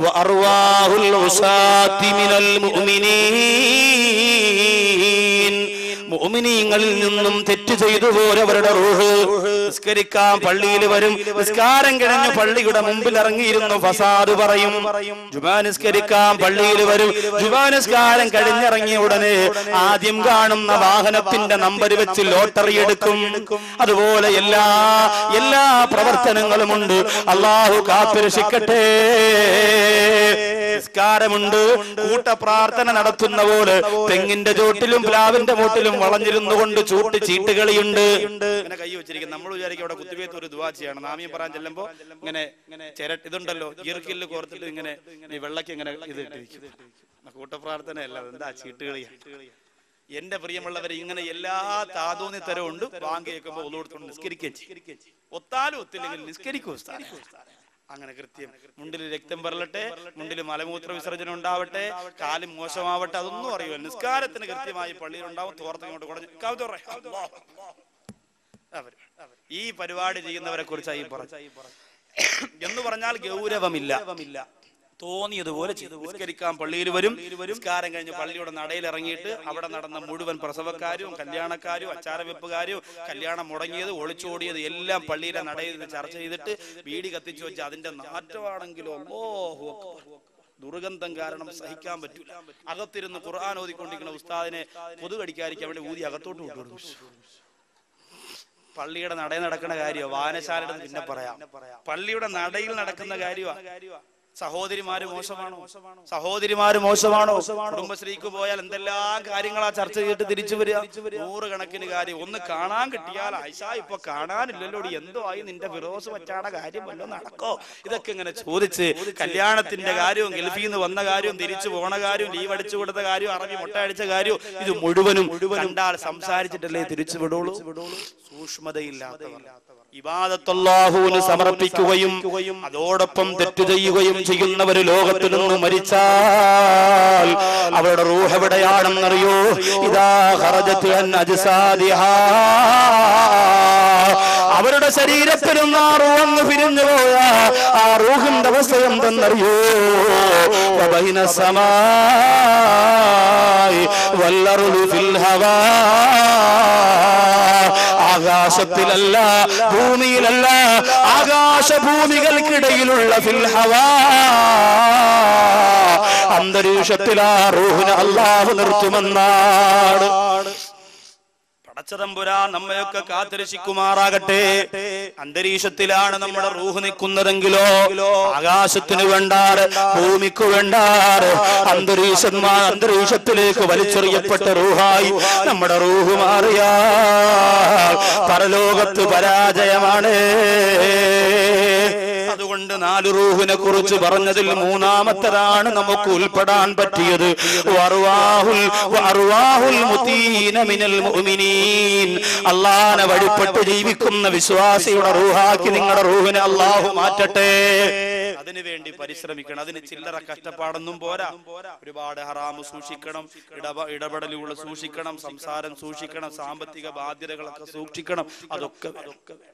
وأرواح العصاة من المؤمنين. മുഅ്മിനീങ്ങളിൽ നിന്നും തെറ്റ് ചെയ്തു പോരവരുടെ റൂഹ്. നിസ്കരിക്കാൻ പള്ളിയിൽ വരും. നിസ്കാരം കഴിഞ്ഞ് പള്ളിയുടെ മുമ്പിൽ ഇറങ്ങിയിരുന്നു. ഫസാദ് പറയും ജുമാ നിസ്കരിക്കാൻ പള്ളിയിൽ വരും. ജുമാ നിസ്കാരം കഴിഞ്ഞിറങ്ങിയ ഉടനെ ആദ്യം കാണുന്ന വാഹനത്തിന്റെ നമ്പർ വെച്ച് ലോട്ടറി എടുക്കും. അതുപോലെ എല്ലാ എല്ലാ പ്രവർത്തനങ്ങളുമുണ്ട് അള്ളാഹു കാത്തുരക്ഷിക്കട്ടെ. നിസ്കാരമുണ്ട്. കൂട്ട പ്രാർത്ഥന നടത്തുന്ന പോലെ തെങ്ങിന്റെ ചോട്ടിലും പ്ലാവിന്റെ മൂട്ടിലും വളഞ്ഞിരുന്നു കൊണ്ട് ചൂട്ട് ചീട്ടുകളിയുണ്ട്. ഇങ്ങനെ കൈ വെച്ചിരിക്കും. നമ്മൾ വിചാരിക്കും അവിടെ കുത്തിവേത്ത് ഒരു ദുവാ ചെയ്യണം. നാമിയം പറയാൻ ചെല്ലുമ്പോ ഇങ്ങനെ ചിരട്ട് ഇതുണ്ടല്ലോ. ഈർക്കിൽ കോർത്തിട്ട് ഇങ്ങനെ വെള്ളക്ക് ഇങ്ങനെ ഇത് ഇട്ടിരിക്കും കൂട്ടപ്രാർത്ഥനയല്ല എന്താ ചീട്ടുകളിയാണ് എന്റെ പ്രിയമുള്ളവരെ ഇങ്ങനെ എല്ലാ താതൂന്നി തരവും ഉണ്ട് ബാങ്ക് കേൾക്കുമ്പോൾ ഒന്നുകൊടുത്തോണ്ട് നിസ്കരിക്കുകയും ഒത്താലും ഒത്തില്ലെങ്കിൽ നിസ്കരിക്കൂ. അങ്ങനെ കൃത്യം മുണ്ടിൽ രക്തം പറലട്ടെ മുണ്ടിൽ മലമൂത്ര വിസർജനം ഉണ്ടാവട്ടെ കാലും മോശമാവട്ടെ അതൊന്നും അറിയുമോ നിസ്കാരത്തിന് കൃത്യമായി പള്ളിയിൽ ഉണ്ടാവും തോർത്ത് ഇങ്ങോട്ട് കുടഞ്ഞ് കവിത പറ. അല്ലാഹ്. അവർ. ഈ പരിപാടി ചെയ്യുന്നവരെ കുറിച്ചായി പറഞ്ഞു എന്ന് പറഞ്ഞാൽ ഗൗരവമില്ല തോന്നിയതുപോലെ നിസ്കരിക്കാൻ പള്ളിയിൽ വരും. നിസ്കാരം കഴിഞ്ഞ് പള്ളിയുടെ നടയിൽ ഇറങ്ങിയിട്ട് അവിടെ നടന്ന മുഴുവൻ പ്രസവക്കാരും കല്യാണക്കാരും അച്ചാരവെപ്പുകാരും കല്യാണം മുടങ്ങിയത് ഒളിച്ചോടിയത് എല്ലാം പള്ളിയിലെ നടയിൽ നിന്ന് ചർച്ച ചെയ്തിട്ട് വീടി കത്തിച്ചു വെച്ച് അതിന്റെ നാറ്റമാണെങ്കിലോ അക്ബർ. ദുർഗന്ധം കാരണം സഹിക്കാൻ പറ്റൂല. അകത്തിരുന്ന് ഖുർആൻ ഓതിക്കൊണ്ടിരിക്കുന്ന ഉസ്താദിനെ കൊതു കടിക്കാതിരിക്കാൻ വേണ്ടി ഊതി അകത്തോട്ട് വിട്ടു പള്ളിയുടെ നടയിൽ നടക്കുന്ന കാര്യമോ? വായനശാലയുടെ പിന്നെ പറയാം. പള്ളിയുടെ നടയിൽ നടക്കുന്ന കാര്യമാ? സഹോദരിമാര് മോശമാണോ? സഹോദരിമാര് മോശമാണോ? കുടുംബശ്രീക്ക് പോയാൽ എന്തെല്ലാം കാര്യങ്ങളാ ചർച്ച ചെയ്തിട്ട് തിരിച്ചു വരിക? നൂറുകണക്കിന് കാര്യം. ഒന്ന് കാണാൻ കിട്ടിയാൽ ആയിഷ ഇപ്പൊ കാണാനില്ലല്ലോ എന്തോ ആയി നിന്റെ ഫിറോസ് വച്ചാട കാര്യം വല്ലതും നടക്കോ? ഇതൊക്കെ ഇങ്ങനെ ചോദിച്ച് കല്യാണത്തിന്റെ കാര്യവും ഗൾഫിൽ നിന്ന് വന്ന കാര്യവും തിരിച്ചു പോണ കാര്യവും ലീവ് അടിച്ചു കൊടുത്ത കാര്യവും അറബി മുട്ട അടിച്ച കാര്യവും ഇത് മുഴുവനും കണ്ടാൽ സംസാരിച്ചിട്ടല്ലേ തിരിച്ചു വിടുള്ളൂ സൂക്ഷ്മതയില്ലാത്തവർ. ഇബാദത്തല്ലാഹുവിന് സമർപ്പിക്കുകയും അതോടൊപ്പം തെറ്റ് ചെയ്യുകയും ചെയ്യുന്നവർ ലോകത്തിൽ നിന്ന് മരിച്ചാൽ അവരുടെ റൂഹ് എവിടെയാണെന്നറിയോ? ഇതാ അജ്സാദിഹാ. അവരുടെ ശരീരത്തിലും ആ റൂഹ് പിരിഞ്ഞു പോയ. ആ റൂഹിന്റെ അവസ്ഥ എന്തെന്നറിയോ? വല്ലറുലു ഫിൽ ഹവാ. ആകാശത്തിലല്ല ഭൂമിയിലല്ല ആകാശഭൂമികൾക്കിടയിലുള്ള ഫിൽഹവാ. അന്തരീക്ഷത്തിൽ ആ റൂഹിനെ അള്ളാഹു നിർത്തുമെന്നാണ്. പടച്ചതമ്പുരാ നമ്മയൊക്കെ കാത്തിരശിക്കുമാറാകട്ടെ അന്തരീക്ഷത്തിലാണ് നമ്മുടെ റൂഹ് നിൽക്കുന്നതെങ്കിലോ ആകാശത്തിന് വേണ്ടാറ് ഭൂമിക്ക് വേണ്ടാറ് അന്തരീക്ഷന്മാർ അന്തരീക്ഷത്തിലേക്ക് വലിച്ചെറിയപ്പെട്ട റൂഹായി നമ്മുടെ റൂഹ് മാറിയാ. പരലോകത്ത് പരാജയമാണ്. അതുകൊണ്ട് നാല് റൂഹിനെ കുറിച്ച് പറഞ്ഞതിൽ മൂന്നാമത്തതാണ് നമുക്ക് ഉൾപ്പെടാൻ പറ്റിയത്. അള്ളാനെ വഴിപ്പെട്ട് ജീവിക്കുന്ന വിശ്വാസിയുടെ റൂഹാക്കി നിങ്ങളുടെ റൂഹിനെ അള്ളാഹു മാറ്റട്ടെ. അതിനുവേണ്ടി പരിശ്രമിക്കണം. അതിന് ചില്ലറ കഷ്ടപ്പാടൊന്നും പോരാ. ഒരുപാട് ഹറാമ് സൂക്ഷിക്കണം. ഇടപ ഇടപെടലുകൾ സൂക്ഷിക്കണം. സംസാരം സൂക്ഷിക്കണം. സാമ്പത്തിക ബാധ്യതകളൊക്കെ സൂക്ഷിക്കണം. അതൊക്കെ അതൊക്കെ